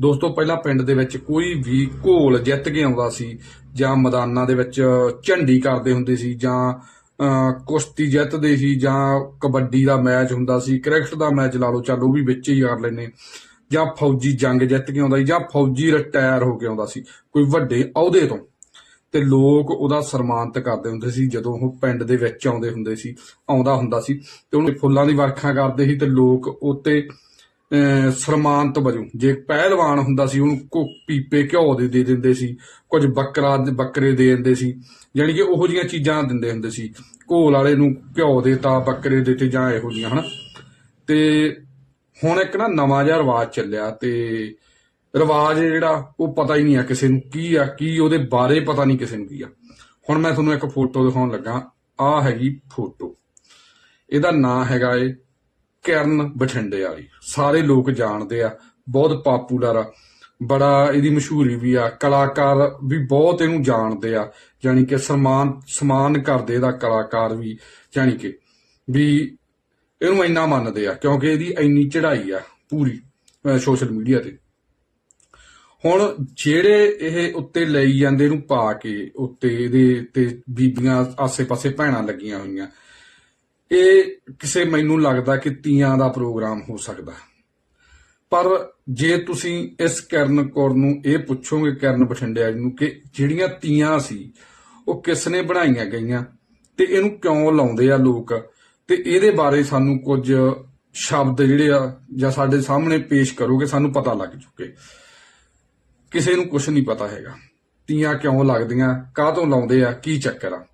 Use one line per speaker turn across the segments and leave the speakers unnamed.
ਦੋਸਤੋ, ਪਹਿਲਾਂ ਪਿੰਡ ਦੇ ਵਿੱਚ ਕੋਈ ਵੀ ਘੋਲ ਜਿੱਤ ਕੇ ਆਉਂਦਾ ਸੀ ਜਾਂ ਮੈਦਾਨਾਂ ਦੇ ਵਿੱਚ ਝੰਡੀ ਕਰਦੇ ਹੁੰਦੇ ਸੀ ਜਾਂ ਕੁਸ਼ਤੀ ਜਿੱਤਦੇ ਸੀ ਜਾਂ ਕਬੱਡੀ ਦਾ ਮੈਚ ਹੁੰਦਾ ਸੀ, ਕ੍ਰਿਕਟ ਦਾ ਮੈਚ ਲਾ ਲਓ ਚੱਲ ਉਹ ਵੀ ਵਿੱਚ ਹੀ ਕਰ ਲੈਨੇ ਜਾਂ ਫੌਜੀ ਜੰਗ ਜਿੱਤ ਕੇ ਆਉਂਦਾ ਸੀ ਜਾਂ ਫੌਜੀ ਰਿਟਾਇਰ ਹੋ ਕੇ ਆਉਂਦਾ ਸੀ ਕੋਈ ਵੱਡੇ ਅਹੁਦੇ ਤੋਂ। ਤੇ ਲੋਕ ਉਹਦਾ ਸਨਮਾਨਿਤ ਕਰਦੇ ਹੁੰਦੇ ਸੀ ਜਦੋਂ ਉਹ ਪਿੰਡ ਦੇ ਵਿੱਚ ਆਉਂਦੇ ਹੁੰਦੇ ਸੀ, ਆਉਂਦਾ ਹੁੰਦਾ ਸੀ। ਤੇ ਉਹਨੂੰ ਫੁੱਲਾਂ ਦੀ ਵਰਖਾ ਕਰਦੇ ਸੀ ਤੇ ਲੋਕ ਉੱਤੇ ਸਨਮਾਨਿਤ ਵਜੋਂ ਜੇ ਪਹਿਲਵਾਨ ਹੁੰਦਾ ਸੀ, ਉਹਨੂੰ ਕੋ ਪੀਪੇ ਘਿਓ ਦੇ ਦੇ ਦਿੰਦੇ ਸੀ, ਕੁਝ ਬੱਕਰਾ ਬੱਕਰੇ ਦੇ ਦਿੰਦੇ ਸੀ ਯਾਨੀ ਕਿ ਉਹੋ ਜੀਆਂ ਚੀਜ਼ਾਂ ਦਿੰਦੇ ਹੁੰਦੇ ਸੀ। ਘੋਲ ਵਾਲੇ ਨੂੰ ਘਿਓ ਦੇਤਾ ਬੱਕਰੇ ਦੇਤੇ ਜਾਂ ਇਹੋ ਜੀਆਂ ਹਨਾ? ਤੇ ਹੁਣ ਇੱਕ ਨਾ ਨਵਾਂ ਜਿਹਾ ਰਿਵਾਜ ਚੱਲਿਆ ਤੇ ਰਿਵਾਜ ਜਿਹੜਾ, ਉਹ ਪਤਾ ਹੀ ਨਹੀਂ ਆ ਕਿਸੇ ਨੂੰ ਕੀ ਆ, ਕੀ ਉਹਦੇ ਬਾਰੇ ਪਤਾ ਨਹੀਂ ਕਿਸੇ ਨੂੰ ਕੀ ਆ। ਹੁਣ ਮੈਂ ਤੁਹਾਨੂੰ ਇੱਕ ਫੋਟੋ ਦਿਖਾਉਣ ਲੱਗਾ। ਆ ਹੈਗੀ ਫੋਟੋ। ਇਹਦਾ ਨਾਂ ਹੈਗਾ ਏ ਕਿਰਨ ਬਠਿੰਡੇ ਵਾਲੀ। ਸਾਰੇ ਲੋਕ ਜਾਣਦੇ ਆ, ਬਹੁਤ ਪਪੂਲਰ ਆ। ਬੜਾ ਇਹਦੀ ਮਸ਼ਹੂਰੀ ਵੀ ਆ, ਕਲਾਕਾਰ ਵੀ ਬਹੁਤ ਇਹਨੂੰ ਜਾਣਦੇ ਆ। ਜਾਨੀ ਕਿ ਸਨਮਾਨ ਸਮਾਨ ਕਰਦੇ ਇਹਦਾ ਕਲਾਕਾਰ ਵੀ ਜਾਨੀ ਕਿ ਵੀ ਇਹਨੂੰ ਇੰਨਾ ਮੰਨਦੇ ਆ, ਕਿਉਂਕਿ ਇਹਦੀ ਇੰਨੀ ਚੜ੍ਹਾਈ ਆ ਪੂਰੀ ਸੋਸ਼ਲ ਮੀਡੀਆ ਤੇ। ਹੁਣ ਜਿਹੜੇ ਇਹ ਉੱਤੇ ਲਈ ਜਾਂਦੇ ਇਹਨੂੰ ਪਾ ਕੇ, ਉੱਤੇ ਇਹਦੇ ਤੇ ਬੀਬੀਆਂ ਆਸੇ-ਪਾਸੇ ਭੈਣਾਂ ਲੱਗੀਆਂ ਹੋਈਆਂ ਇਹ ਕਿਸੇ ਮੈਨੂੰ ਲੱਗਦਾ ਕਿ ਤੀਆਂ ਦਾ ਪ੍ਰੋਗਰਾਮ ਹੋ ਸਕਦਾ। ਪਰ ਜੇ ਤੁਸੀਂ ਇਸ ਕਰਨ ਕੌਰ ਨੂੰ ਇਹ ਪੁੱਛੋਗੇ, ਕਰਨ ਬਠਿੰਡਿਆ ਜੀ ਨੂੰ, ਕਿ ਜਿਹੜੀਆਂ ਤੀਆਂ ਸੀ, ਉਹ ਕਿਸ ਨੇ ਬਣਾਈਆਂ ਗਈਆਂ? ਤੇ ਇਹਨੂੰ ਕਿਉਂ ਲਾਉਂਦੇ ਆ ਲੋਕ? ਤੇ ਇਹਦੇ ਬਾਰੇ ਸਾਨੂੰ ਕੁਝ ਸ਼ਬਦ ਜਿਹੜੇ ਆ ਜਾਂ ਸਾਡੇ ਸਾਹਮਣੇ ਪੇਸ਼ ਕਰੋਗੇ, ਸਾਨੂੰ ਪਤਾ ਲੱਗ ਚੁੱਕੇ। ਕਿਸੇ ਨੂੰ ਕੁਝ ਨਹੀਂ ਪਤਾ ਹੈਗਾ। ਤੀਆਂ ਕਿਉਂ ਲੱਗਦੀਆਂ ਕਾਹ ਤੋਂ ਲਾਉਂਦੇ ਆ, ਕੀ ਚੱਕਰ ਆ?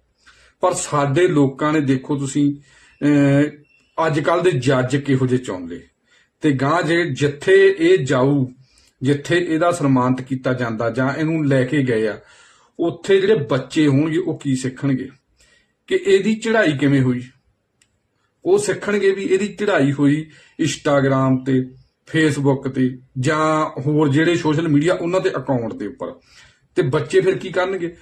ਪਰ ਸਾਡੇ ਲੋਕਾਂ ਨੇ ਦੇਖੋ ਤੁਸੀਂ ਅੱਜ ਕੱਲ ਦੇ ਜੱਜ ਕਿਹੋ ਜਿਹੇ ਚਾਹੁੰਦੇ? ਤੇ ਗਾਂ ਜੇ ਜਿੱਥੇ ਇਹ ਜਾਊ, ਜਿੱਥੇ ਇਹਦਾ ਸਨਮਾਨਿਤ ਕੀਤਾ ਜਾਂਦਾ ਜਾਂ ਇਹਨੂੰ ਲੈ ਕੇ ਗਏ ਆ, ਉੱਥੇ ਜਿਹੜੇ ਬੱਚੇ ਹੋਣਗੇ, ਉਹ ਕੀ ਸਿੱਖਣਗੇ? ਕਿ ਇਹਦੀ ਚੜ੍ਹਾਈ ਕਿਵੇਂ ਹੋਈ? ਉਹ ਸਿੱਖਣਗੇ ਵੀ ਇਹਦੀ ਚੜ੍ਹਾਈ ਹੋਈ ਇੰਸਟਾਗ੍ਰam ਤੇ ਫੇਸਬੁੱਕ ਤੇ ਜਾਂ ਹੋਰ ਜਿਹੜੇ ਸੋਸ਼ਲ ਮੀਡੀਆ ਉਹਨਾਂ ਦੇ ਅਕਾਊਂਟ ਦੇ ਉੱਪਰ। ਤੇ ਬੱਚੇ ਫਿਰ ਕੀ ਕਰਨਗੇ?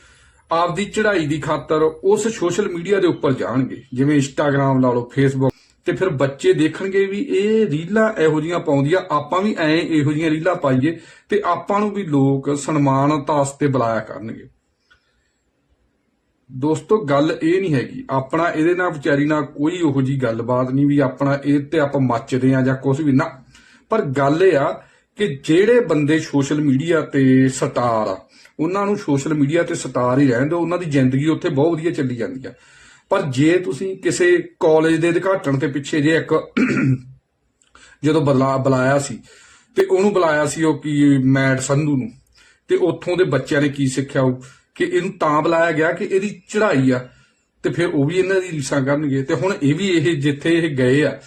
ਆਪਦੀ ਚੜ੍ਹਾਈ ਦੀ ਖਾਤਰ ਉਸ ਸੋਸ਼ਲ ਮੀਡੀਆ ਦੇ ਉੱਪਰ ਜਾਣਗੇ। ਜਿਵੇਂ ਇੰਸਟਾਗ੍ਰam ਲਾ ਲਓ ਫੇਸਬੁੱਕ ਤੇ ਫਿਰ ਬੱਚੇ ਦੇਖਣਗੇ ਵੀ ਇਹ ਰੀਲਾਂ ਇਹੋ ਜੀਆਂ ਪਾਉਂਦੀਆਂ ਆਪਾਂ ਵੀ ਐ ਇਹੋ ਜੀਆਂ ਰੀਲਾਂ ਪਾਈਏ ਤੇ ਆਪਾਂ ਨੂੰ ਵੀ ਲੋਕ ਸਨਮਾਨਤਾ ਵਾਸਤੇ ਬੁਲਾਇਆ ਕਰਨਗੇ। ਦੋਸਤੋ, ਗੱਲ ਇਹ ਨਹੀਂ ਹੈਗੀ, ਆਪਣਾ ਇਹਦੇ ਨਾਲ ਵਿਚਾਰੀ ਨਾਲ ਕੋਈ ਉਹੋ ਜੀ ਗੱਲਬਾਤ ਨਹੀਂ ਵੀ ਆਪਣਾ ਇਹ ਤੇ ਆਪਾਂ ਮੱਚਦੇ ਆ ਜਾਂ ਕੁਝ ਵੀ ਨਾ। ਪਰ ਗੱਲ ਇਹ ਆ ਕਿ ਜਿਹੜੇ ਬੰਦੇ ਸੋਸ਼ਲ ਮੀਡੀਆ ਤੇ ਸਟਾਰ ਆ ਉਹਨਾਂ ਨੂੰ ਸੋਸ਼ਲ ਮੀਡੀਆ ਤੇ ਸਟਾਰ ਹੀ ਰਹਿਣ ਦਿਓ, ਉਹਨਾਂ ਦੀ ਜ਼ਿੰਦਗੀ ਉੱਥੇ ਬਹੁਤ ਵਧੀਆ ਚੱਲੀ ਜਾਂਦੀ ਆ। ਪਰ ਜੇ ਤੁਸੀਂ ਕਿਸੇ ਕਾਲਜ ਦੇ ਉਦਘਾਟਨ ਤੇ ਪਿੱਛੇ ਜੇ ਇੱਕ ਜਦੋਂ ਬੁਲਾਇਆ ਸੀ, ਤੇ ਉਹਨੂੰ ਬੁਲਾਇਆ ਸੀ ਉਹ ਕੀ ਮੈਟ ਸੰਧੂ ਨੂੰ, ਤੇ ਉੱਥੋਂ ਦੇ ਬੱਚਿਆਂ ਨੇ ਕੀ ਸਿੱਖਿਆ ਉਹ, ਕਿ ਇਹਨੂੰ ਤਾਂ ਬੁਲਾਇਆ ਗਿਆ ਕਿ ਇਹਦੀ ਚੜ੍ਹਾਈ ਆ, ਤੇ ਫਿਰ ਉਹ ਵੀ ਇਹਨਾਂ ਦੀ ਰੀਸਾਂ ਕਰਨਗੇ। ਤੇ ਹੁਣ ਇਹ ਵੀ ਇਹ ਜਿੱਥੇ ਇਹ ਗਏ ਆ,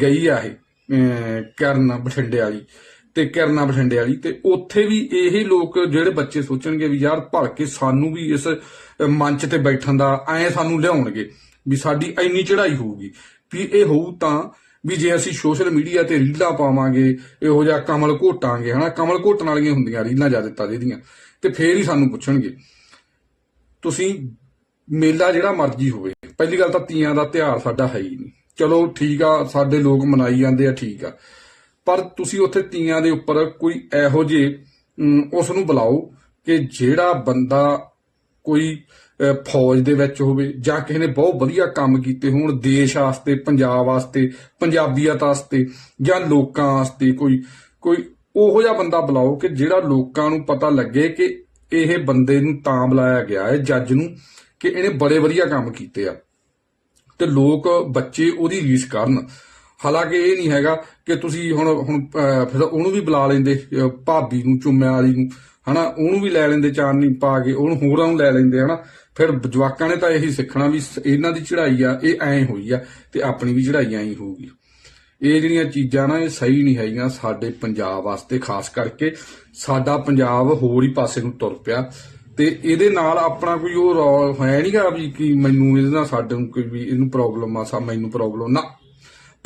ਗਈ ਆ ਇਹ ਅਮ ਕਰਨ ਬਠਿੰਡੇ ਵਾਲੀ। ਤੇ ਕਿਰਨਾ ਬਠਿੰਡੇ ਵਾਲੀ, ਤੇ ਉੱਥੇ ਵੀ ਇਹ ਲੋਕ ਜਿਹੜੇ ਬੱਚੇ ਸੋਚਣਗੇ ਵੀ ਯਾਰ ਭੜ ਕੇ ਸਾਨੂੰ ਵੀ ਇਸ ਮੰਚ ਤੇ ਬੈਠਣ ਦਾ ਐ ਸਾਨੂੰ ਲਿਆਉਣਗੇ ਵੀ ਸਾਡੀ ਇੰਨੀ ਚੜ੍ਹਾਈ ਹੋਊਗੀ। ਵੀ ਇਹ ਹੋਊ ਤਾਂ ਵੀ ਜੇ ਅਸੀਂ ਸੋਸ਼ਲ ਮੀਡੀਆ ਤੇ ਰੀਲਾਂ ਪਾਵਾਂਗੇ, ਇਹੋ ਜਿਹਾ ਕਮਲ ਘੋਟਾਂਗੇ, ਹਨਾ? ਕਮਲ ਘੋਟਣ ਵਾਲੀਆਂ ਹੁੰਦੀਆਂ, ਰੀਲਾਂ ਜਾ ਦਿੱਤਾ ਜਿਹਦੀਆਂ ਤੇ ਫੇਰ ਹੀ ਸਾਨੂੰ ਪੁੱਛਣਗੇ। ਤੁਸੀਂ ਮੇਲਾ ਜਿਹੜਾ ਮਰਜ਼ੀ ਹੋਵੇ, ਪਹਿਲੀ ਗੱਲ ਤਾਂ ਤੀਆਂ ਦਾ ਤਿਉਹਾਰ ਸਾਡਾ ਹੈ ਹੀ ਨਹੀਂ। ਚਲੋ ਠੀਕ ਆ, ਸਾਡੇ ਲੋਕ ਮਨਾਈ ਜਾਂਦੇ ਆ, ਠੀਕ ਆ। ਪਰ ਤੁਸੀਂ ਉੱਥੇ ਤੀਆਂ ਦੇ ਉੱਪਰ ਕੋਈ ਇਹੋ ਜਿਹੇ ਉਸ ਨੂੰ ਬੁਲਾਓ ਕਿ ਜਿਹੜਾ ਬੰਦਾ ਕੋਈ ਫੌਜ ਦੇ ਵਿੱਚ ਹੋਵੇ ਜਾਂ ਕਿਸੇ ਨੇ ਬਹੁਤ ਵਧੀਆ ਕੰਮ ਕੀਤੇ ਹੋਣ, ਦੇਸ਼ ਵਾਸਤੇ, ਪੰਜਾਬ ਵਾਸਤੇ, ਪੰਜਾਬੀਅਤ ਵਾਸਤੇ ਜਾਂ ਲੋਕਾਂ ਵਾਸਤੇ ਕੋਈ ਕੋਈ ਉਹੋ ਜਿਹਾ ਬੰਦਾ ਬੁਲਾਓ ਕਿ ਜਿਹੜਾ ਲੋਕਾਂ ਨੂੰ ਪਤਾ ਲੱਗੇ ਕਿ ਇਹ ਬੰਦੇ ਨੂੰ ਤਾਂ ਬੁਲਾਇਆ ਗਿਆ ਹੈ, ਜੱਜ ਨੂੰ, ਕਿ ਇਹਨੇ ਬੜੇ ਵਧੀਆ ਕੰਮ ਕੀਤੇ ਆ। ਤੇ ਲੋਕ, ਬੱਚੇ ਉਹਦੀ ਰੀਸ ਕਰਨ। ਹਾਲਾਂਕਿ ਇਹ ਨਹੀਂ ਹੈਗਾ ਕਿ ਤੁਸੀਂ ਹੁਣ ਹੁਣ ਫਿਰ ਉਹਨੂੰ ਵੀ ਬੁਲਾ ਲੈਂਦੇ ਭਾਬੀ ਨੂੰ, ਚੁੰਮਿਆਂ ਵਾਲੀ ਨੂੰ, ਹਨਾ? ਉਹਨੂੰ ਵੀ ਲੈ ਲੈਂਦੇ ਚਾਨਣੀ ਪਾ ਕੇ, ਉਹਨੂੰ ਹੋਰਾਂ ਨੂੰ ਲੈ ਲੈਂਦੇ, ਹਨਾ? ਫਿਰ ਜਵਾਕਾਂ ਨੇ ਤਾਂ ਇਹੀ ਸਿੱਖਣਾ ਵੀ ਸ- ਇਹਨਾਂ ਦੀ ਚੜ੍ਹਾਈ ਆ, ਇਹ ਐਂ ਹੋਈ ਆ ਤੇ ਆਪਣੀ ਵੀ ਚੜ੍ਹਾਈ ਐਂ ਹੀ ਹੋਊਗੀ। ਇਹ ਜਿਹੜੀਆਂ ਚੀਜ਼ਾਂ ਨਾ, ਇਹ ਸਹੀ ਨਹੀਂ ਹੈਗੀਆਂ ਸਾਡੇ ਪੰਜਾਬ ਵਾਸਤੇ, ਖਾਸ ਕਰਕੇ ਸਾਡਾ ਪੰਜਾਬ ਹੋਰ ਹੀ ਪਾਸੇ ਨੂੰ ਤੁਰ ਪਿਆ। ਤੇ ਇਹਦੇ ਨਾਲ ਆਪਣਾ ਕੋਈ ਉਹ ਰੌਲ ਹੈ ਨਹੀਂਗਾ ਵੀ ਕਿ ਮੈਨੂੰ ਇਹਦੇ ਨਾਲ ਸਾਡੇ ਨੂੰ ਕੋਈ ਵੀ, ਇਹਨੂੰ ਪ੍ਰੋਬਲਮ ਆ, ਸਾ, ਮੈਨੂੰ ਪ੍ਰੋਬਲਮ ਨਾ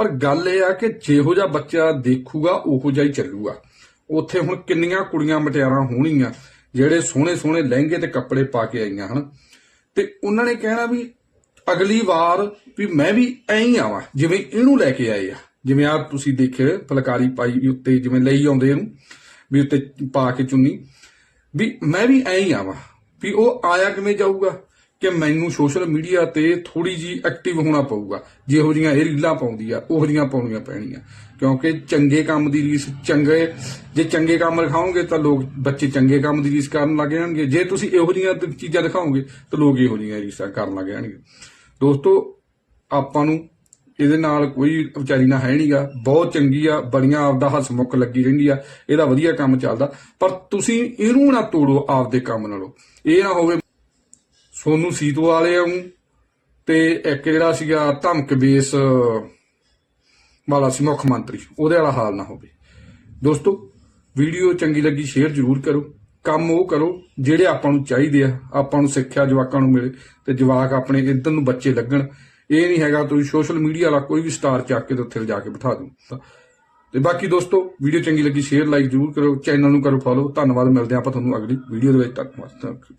ਪਰ ਗੱਲ ਇਹ ਆ ਕਿ ਜਿਹੋ ਜਿਹਾ ਬੱਚਾ ਦੇਖੂਗਾ, ਉਹੋ ਜਿਹਾ ਹੀ ਚੱਲੂਗਾ। ਉੱਥੇ ਹੁਣ ਕਿੰਨੀਆਂ ਕੁੜੀਆਂ ਮਟਿਆਰਾਂ ਹੋਣਗੀਆਂ ਜਿਹੜੇ ਸੋਹਣੇ ਸੋਹਣੇ ਲਹਿੰਗੇ ਤੇ ਕੱਪੜੇ ਪਾ ਕੇ ਆਈਆਂ ਹਨ। ਤੇ ਉਹਨਾਂ ਨੇ ਕਹਿਣਾ ਵੀ ਅਗਲੀ ਵਾਰ ਵੀ ਮੈਂ ਵੀ ਐਂ ਹੀ ਆਵਾਂ, ਜਿਵੇਂ ਇਹਨੂੰ ਲੈ ਕੇ ਆਏ ਆ। ਜਿਵੇਂ ਆ ਤੁਸੀਂ ਦੇਖੇ ਫਲਕਾਰੀ ਪਾਈ ਵੀ ਉੱਤੇ ਜਿਵੇਂ ਲਈ ਆਉਂਦੇ ਇਹਨੂੰ, ਵੀ ਉੱਤੇ ਪਾ ਕੇ ਚੁੰਨੀ। ਵੀ ਮੈਂ ਵੀ ਐਂ ਹੀ ਆਵਾਂ, ਵੀ ਉਹ ਆਇਆ ਕਿਵੇਂ ਜਾਊਗਾ? ਕਿ ਮੈਨੂੰ ਸੋਸ਼ਲ ਮੀਡੀਆ ਤੇ ਥੋੜੀ ਜੀ ਐਕਟਿਵ ਹੋਣਾ ਪਊਗਾ। ਜਿਹੋ ਜੀਆਂ ਇਹ ਰੀਲਾਂ ਪਾਉਂਦੀ ਆ, ਉਹ ਜੀਆਂ ਪਾਉਣੀਆਂ ਪੈਣੀਆਂ। ਕਿਉਂਕਿ ਚੰਗੇ ਕੰਮ ਦੀ ਰੀਸ ਚੰਗੇ, ਜੇ ਚੰਗੇ ਕੰਮ ਦਿਖਾਓਗੇ ਤਾਂ ਲੋਕ ਬੱਚੇ ਚੰਗੇ ਕੰਮ ਦੀ ਰੀਸ ਕਰਨ ਲੱਗ ਜਾਣਗੇ। ਜੇ ਤੁਸੀਂ ਇਹੋ ਜੀਆਂ ਚੀਜ਼ਾਂ ਦਿਖਾਓਗੇ ਤਾਂ ਲੋਕ ਇਹੋ ਜੀਆਂ ਰੀਸਾਂ ਕਰਨ ਲੱਗ ਜਾਣਗੇ। ਦੋਸਤੋ, ਆਪਾਂ ਨੂੰ ਇਹਦੇ ਨਾਲ ਕੋਈ ਵਿਚਾਰੀ ਨਾ ਹੈ ਨਹੀਂਗਾ। ਬਹੁਤ ਚੰਗੀ ਆ, ਬੜੀਆਂ ਆਪਦਾ ਹਸਮੁਖ ਲੱਗੀ ਰਹਿੰਦੀ ਆ। ਇਹਦਾ ਵਧੀਆ ਕੰਮ ਚੱਲਦਾ। ਪਰ ਤੁਸੀਂ ਇਹਨੂੰ ਨਾ ਤੋੜੋ ਆਪਦੇ ਕੰਮ ਨਾਲੋਂ। ਇਹ ਨਾ ਹੋਵੇ ਸੋਨੂ ਸੀਤੋ ਵਾਲੇ ਆਉਂ ਤੇ ਇੱਕ ਜਿਹੜਾ ਸੀਗਾ ਧਮਕ ਬੇਸ ਵਾਲਾ ਸੀ ਮੁੱਖ ਮੰਤਰੀ। ਉਹਦੇ ਵਾਲਾ ਹਾਲ ਨਾ ਹੋਵੇ। ਦੋਸਤੋ, ਵੀਡੀਓ ਚੰਗੀ ਲੱਗੀ ਸ਼ੇਅਰ ਜ਼ਰੂਰ ਕਰੋ। ਕੰਮ ਉਹ ਕਰੋ ਜਿਹੜੇ ਆਪਾਂ ਨੂੰ ਚਾਹੀਦੇ ਆ। ਆਪਾਂ ਨੂੰ ਸਿੱਖਿਆ ਜਵਾਕਾਂ ਨੂੰ ਮਿਲੇ ਤੇ ਜਵਾਕ ਆਪਣੇ ਇੱਧਰ ਨੂੰ ਬੱਚੇ ਲੱਗਣ। ਇਹ ਨਹੀਂ ਹੈਗਾ ਤੁਸੀਂ ਸੋਸ਼ਲ ਮੀਡੀਆ ਵਾਲਾ ਕੋਈ ਵੀ ਸਟਾਰ ਚੱਕ ਕੇ ਤੇ ਉੱਥੇ ਲਿਜਾ ਕੇ ਬਿਠਾ ਦੂੰ ਤੇ ਬਾਕੀ ਦੋਸਤੋ, ਵੀਡੀਓ ਚੰਗੀ ਲੱਗੀ ਸ਼ੇਅਰ, ਲਾਈਕ ਜ਼ਰੂਰ ਕਰੋ। ਚੈਨਲ ਨੂੰ ਕਰੋ ਫੋਲੋ। ਧੰਨਵਾਦ, ਮਿਲਦੇ ਹਾਂ ਆਪਾਂ ਤੁਹਾਨੂੰ ਅਗਲੀ ਵੀਡੀਓ ਦੇ ਵਿੱਚ। ਤੱਕ